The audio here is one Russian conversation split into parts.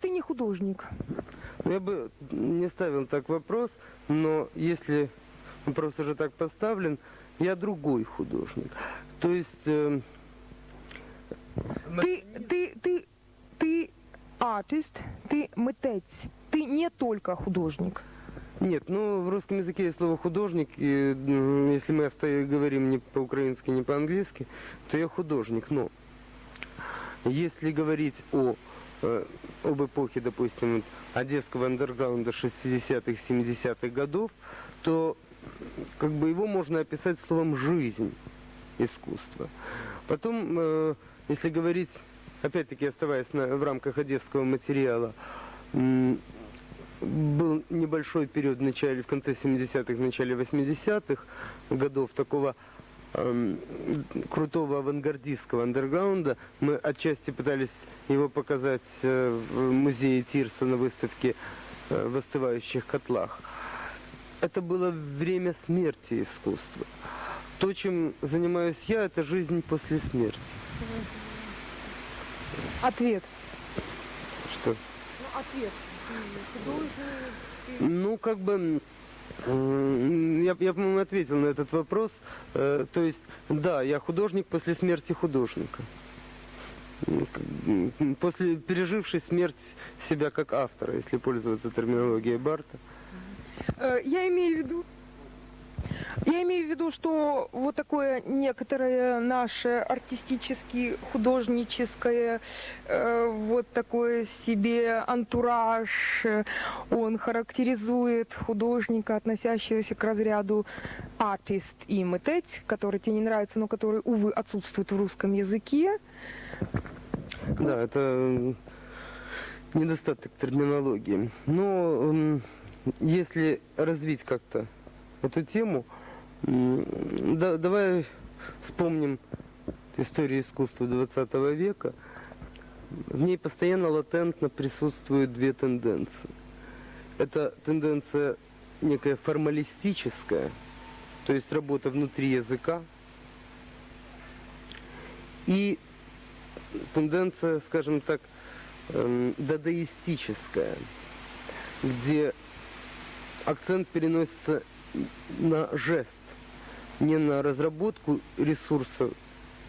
ты не художник? Ну, Я бы не ставил так вопрос, но если вопрос уже так поставлен, я другой художник. То есть... э, Ты, ты, ты, ты артист, ты митець, ты не только художник. Нет, ну в русском языке есть слово художник, и если мы говорим не по-украински, не по-английски, то я художник. Но если говорить о об эпохе, допустим, одесского андерграунда 60-х, 70-х годов, то как бы его можно описать словом «жизнь» искусства. Потом, э, если говорить, опять-таки оставаясь на- в рамках одесского материала, был небольшой период в начале, в конце 70-х, в начале 80-х годов такого эм, крутого авангардистского андерграунда. Мы отчасти пытались его показать э, в музее Тирса на выставке э, в остывающих котлах. Это было время смерти искусства. То, чем занимаюсь я, это жизнь после смерти. Ответ. Что? Ну, ответ. Ну, как бы, я, я по-моему, ответил на этот вопрос. Э, то есть, да, я художник после смерти художника. После пережившей смерть себя как автора, если пользоваться терминологией Барта. Э, Я имею в виду, я имею в виду, что вот такое некоторое наше артистически художническое э, вот такое себе антураж, э, он характеризует художника, относящегося к разряду артист и мытец, который тебе не нравится, но который, увы, отсутствует в русском языке. Да, это недостаток терминологии. Но м, если развить как-то эту тему, да- давай вспомним историю искусства 20 века. В ней постоянно латентно присутствуют две тенденции. Это тенденция некая формалистическая, то есть работа внутри языка, и тенденция, скажем так, эм, дадаистическая, где акцент переносится на жест, не на разработку ресурсов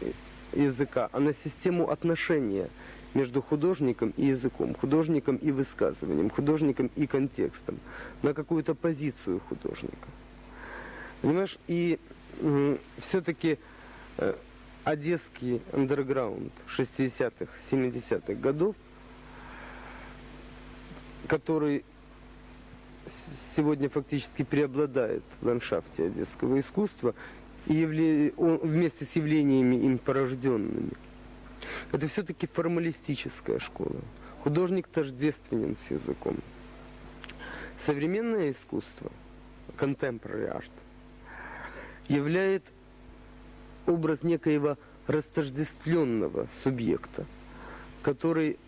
э, языка, а на систему отношения между художником и языком, художником и высказыванием, художником и контекстом, на какую-то позицию художника. Понимаешь, и все-таки одесский андерграунд 60-х, 70-х годов, который сегодня фактически преобладает в ландшафте одесского искусства, и он- вместе с явлениями им порожденными. Это все-таки формалистическая школа. Художник тождественен с языком. Современное искусство, contemporary art, являет образ некоего растождествленного субъекта, который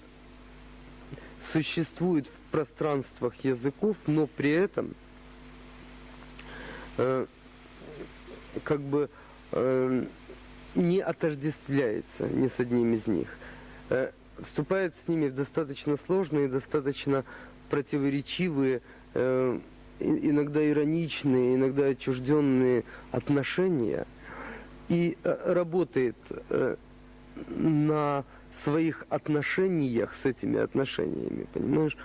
существует в пространствах языков, но при этом э, как бы э, не отождествляется ни с одним из них. Э, вступает с ними в достаточно сложные, достаточно противоречивые, э, иногда ироничные, иногда отчужденные отношения и э, работает э, на своих отношениях с этими отношениями, понимаешь?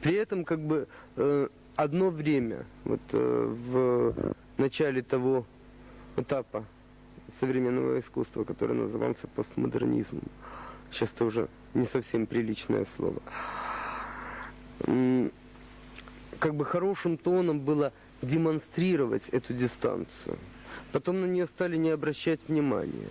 При этом как бы э, одно время, вот э, в начале того этапа современного искусства, который назывался постмодернизмом, сейчас это уже не совсем приличное слово, как бы хорошим тоном было демонстрировать эту дистанцию. Потом на нее стали не обращать внимания,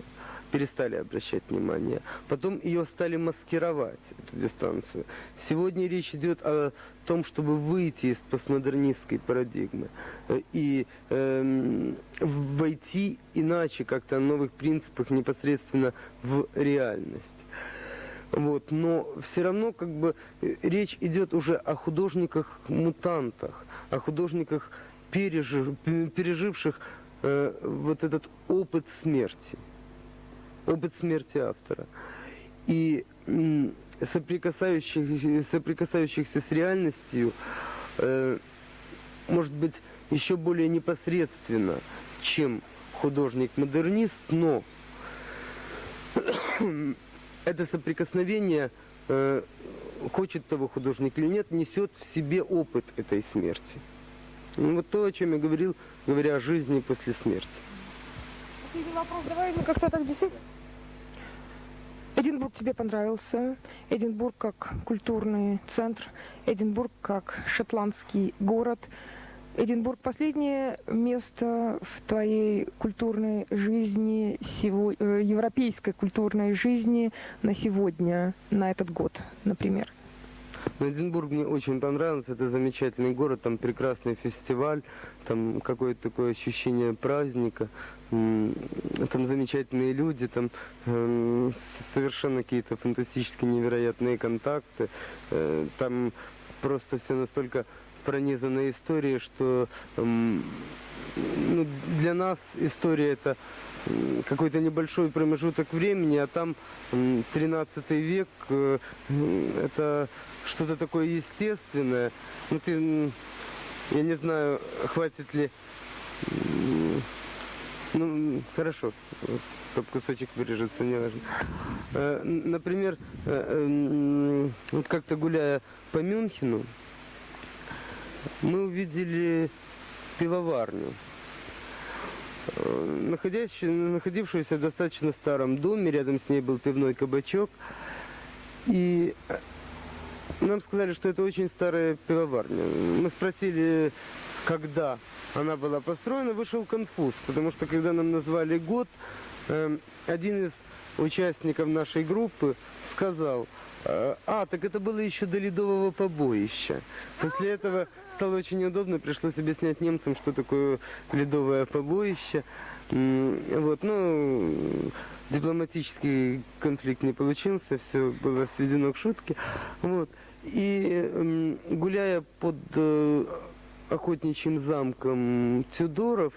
перестали обращать внимание. Потом ее стали маскировать, эту дистанцию. Сегодня речь идет о том, чтобы выйти из постмодернистской парадигмы э, и эм, войти иначе, как-то на новых принципах непосредственно в реальность. Вот, но все равно как бы э, речь идет уже о художниках-мутантах, о художниках, пережив- переживших э, вот этот опыт смерти, опыт смерти автора. и м, соприкасающих, соприкасающихся с реальностью, э, может быть, еще более непосредственно, чем художник-модернист, но это соприкосновение, э, хочет того художник или нет, несет в себе опыт этой смерти. Ну, вот то, о чем я говорил, говоря о жизни после смерти. Последний вопрос, давай мы как-то так действительно. Эдинбург тебе понравился? Эдинбург как культурный центр, Эдинбург как шотландский город. Эдинбург последнее место в твоей культурной жизни, сего- э, европейской культурной жизни на сегодня, на этот год, например. Но Эдинбург мне очень понравился, это замечательный город, там прекрасный фестиваль, там какое-то такое ощущение праздника, там замечательные люди, там эм, совершенно какие-то фантастически невероятные контакты, э, там просто все настолько пронизано историей, что ну, для нас история это какой-то небольшой промежуток времени, а там м, 13 век, э, это что-то такое естественное. Ну ты, я не знаю, хватит ли... Ну, хорошо, стоп, кусочек вырежется, не важно. Э, Например, э, вот как-то гуляя по Мюнхену, мы увидели пивоварню, э, находившуюся в достаточно старом доме, рядом с ней был пивной кабачок, и э, нам сказали, что это очень старая пивоварня. Мы спросили, когда она была построена, вышел конфуз, потому что когда нам назвали год, э, один из участников нашей группы сказал, а, так это было еще до ледового побоища. После этого стало очень неудобно, пришлось объяснять немцам, что такое ледовое побоище. Вот, ну, дипломатический конфликт не получился, все было сведено к шутке. Вот. И гуляя под э, охотничьим замком Тюдоров,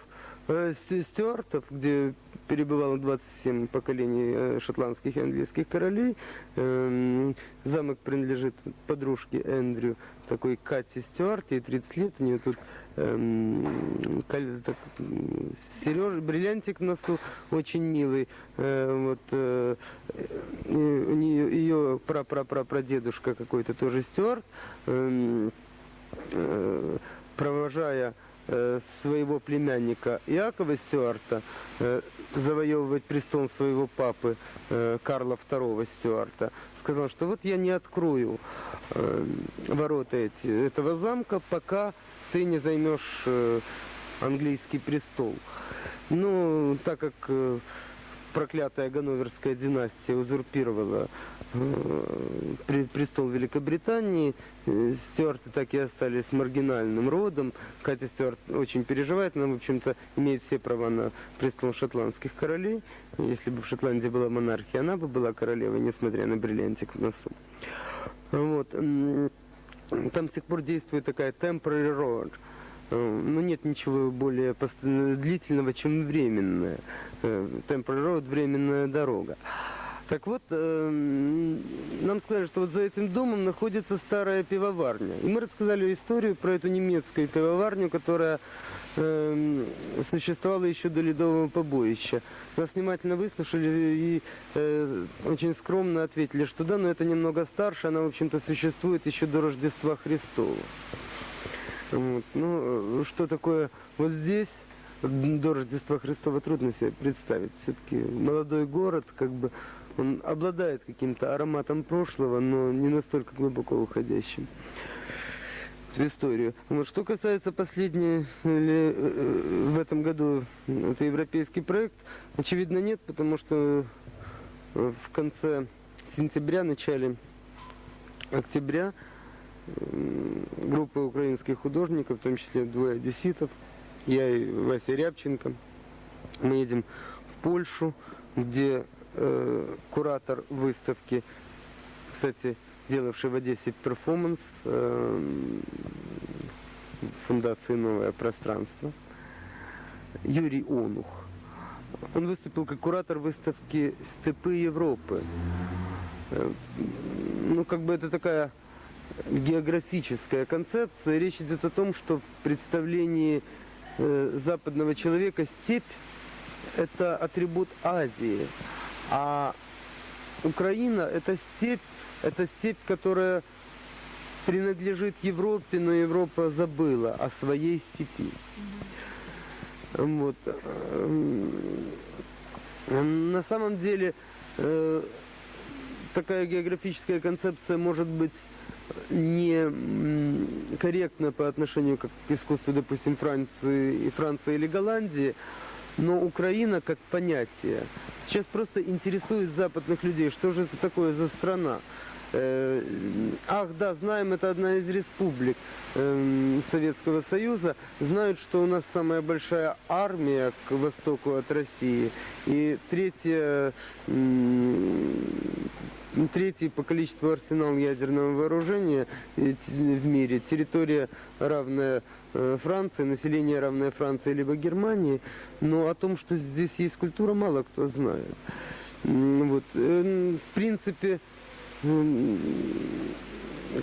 э, Стю- Стюартов, где перебывало 27 поколений э, шотландских и английских королей, эм, замок принадлежит подружке Эндрю, такой Кате Стюарт, ей 30 лет, у нее тут эм, сереж, бриллиантик в носу, очень милый. Э, вот, э, э, у нее, ее прапрапрапрадедушка какой-то тоже Стюарт, эм, э, провожая э, своего племянника Иакова Стюарта э, завоевывать престол своего папы э, Карла II Стюарта, сказал, что вот я не открою э, ворота эти, этого замка, пока ты не займешь э, английский престол. Ну, так как э, проклятая Ганноверская династия узурпировала э, пре- престол Великобритании, э, Стюарты так и остались маргинальным родом. Катя Стюарт очень переживает, она, в общем-то, имеет все права на престол шотландских королей. Если бы в Шотландии была монархия, она бы была королевой, несмотря на бриллиантик в носу. Вот. Там с сих пор действует такая temporary road. Э, Ну, нет ничего более длительного, чем временная. Э, Temporary road – временная дорога. Так вот, эм, нам сказали, что вот за этим домом находится старая пивоварня. И мы рассказали историю про эту немецкую пивоварню, которая эм, существовала еще до ледового побоища. Нас внимательно выслушали и э, очень скромно ответили, что да, но это немного старше, она, в общем-то, существует еще до Рождества Христова. Вот. Ну, э, что такое вот здесь до Рождества Христова трудно себе представить. Все-таки молодой город, как бы, он обладает каким-то ароматом прошлого, но не настолько глубоко уходящим в историю. Вот, что касается последней или, э, в этом году это европейский проект, очевидно нет, потому что э, в конце сентября, начале октября м, группа украинских художников, в том числе двое одесситов, я и Вася Рябченко, мы едем в Польшу, где э, куратор выставки, кстати, делавший в Одессе перформанс э, фундации «Новое пространство», Юрий Онух. Он выступил как куратор выставки «Степы Европы». э, ну, как бы это такая географическая концепция. Речь идет о том, что в представлении э, западного человека степь – это атрибут Азии, а Украина – это степь, это степь, которая принадлежит Европе, но Европа забыла о своей степи. Вот. Эм, На самом деле э, такая географическая концепция может быть не м, корректна по отношению к искусству, допустим, Франции, и Франции или Голландии, но Украина как понятие сейчас просто интересует западных людей, что же это такое за страна. Э, Ах, да, знаем, это одна из республик эм, Советского Союза. Знают, что у нас самая большая армия к востоку от России. И третья, третий по количеству арсенал ядерного вооружения э, в мире. Территория равная э, Франции, население равное Франции либо Германии. Но о том, что здесь есть культура, мало кто знает. Вот. э, В принципе,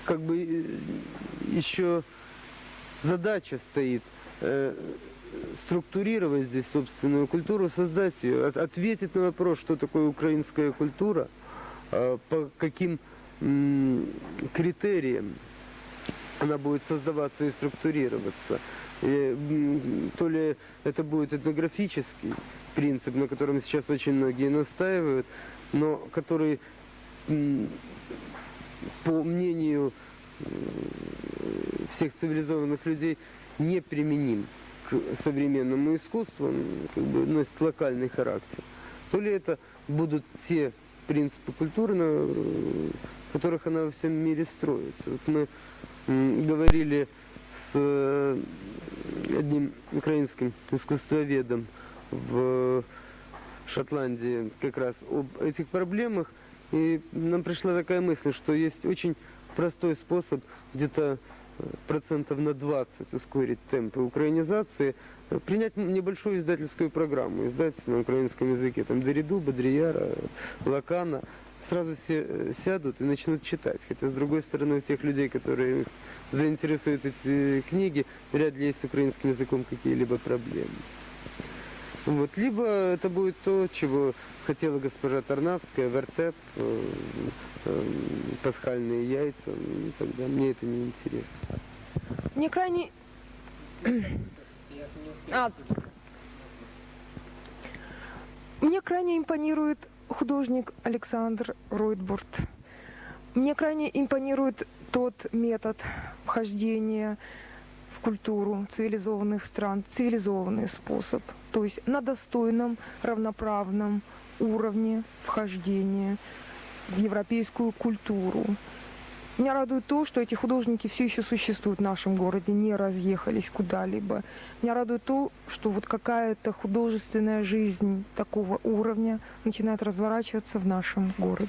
как бы э, еще задача стоит э, структурировать здесь собственную культуру, создать ее, от- ответить на вопрос, что такое украинская культура, э, по каким критериям она будет создаваться и структурироваться. И, то ли это будет этнографический принцип, на котором сейчас очень многие настаивают, но который, по мнению м, всех цивилизованных людей, неприменим к современному искусству, как бы носит локальный характер. То ли это будут те принципы культуры, на э, которых она во всем мире строится. Вот мы говорили с э, одним украинским искусствоведом в Шотландии как раз об этих проблемах, и нам пришла такая мысль, что есть очень простой способ где-то э, процентов на 20 ускорить темпы украинизации, э, принять небольшую издательскую программу, издать на украинском языке, там, Дориду, Бодрияра, Лакана, сразу все э, сядут и начнут читать. Хотя, с другой стороны, у тех людей, которые заинтересуют эти книги, вряд ли есть с украинским языком какие-либо проблемы. Вот. Либо это будет то, чего хотела госпожа Тарнавская, вертеп, э, э, пасхальные яйца, ну, тогда мне это не интересно. Мне крайне... А. Мне крайне импонирует художник Александр Ройтбурт. Мне крайне импонирует тот метод вхождения в культуру цивилизованных стран, цивилизованный способ, то есть на достойном, равноправном уровне вхождения в европейскую культуру. Меня радует то, что эти художники все еще существуют в нашем городе, не разъехались куда-либо. Меня радует то, что вот какая-то художественная жизнь такого уровня начинает разворачиваться в нашем городе.